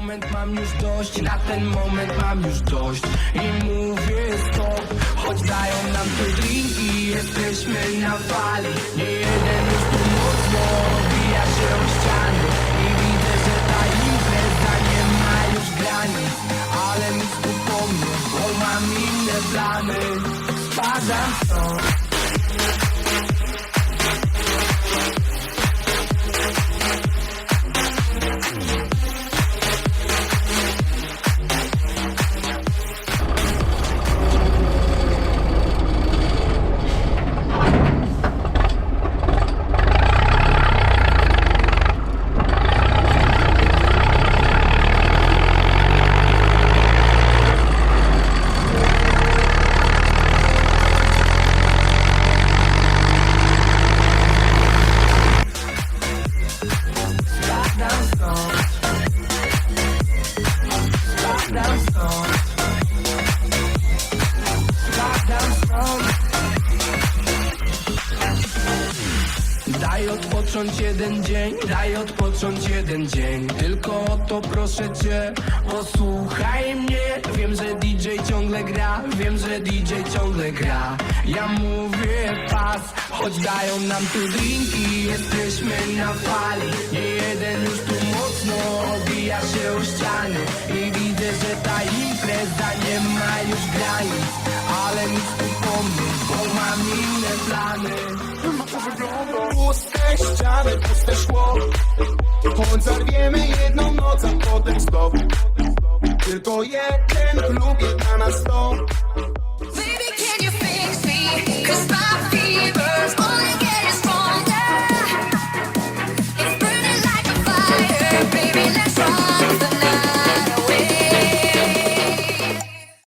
moment mam już dość, na ten moment mam już dość. I mówię stop, choć dają nam te drinki Jesteśmy na fali, nie jeden już tu mocno Obija się o ściany. I widzę, że ta impreza nie ma już granic Ale nic tu mnie, bo mam inne plany. Spadam stąd Daj odpocząć jeden dzień, daj odpocząć jeden dzień. Tylko o to proszę cię, posłuchaj mnie. Wiem, że DJ ciągle gra, wiem, że DJ ciągle gra. Ja mówię pas, choć dają nam tu drinki Jesteśmy na fali, nie Się ściany i widzę, że ta impreza nie ma już granic Ale nic tu po mnie, bo mam inne plany. Puste ściany, puste szkło Choć zarwiemy jedną noc, a potem znowu. Tylko jeden klub, jedna na sto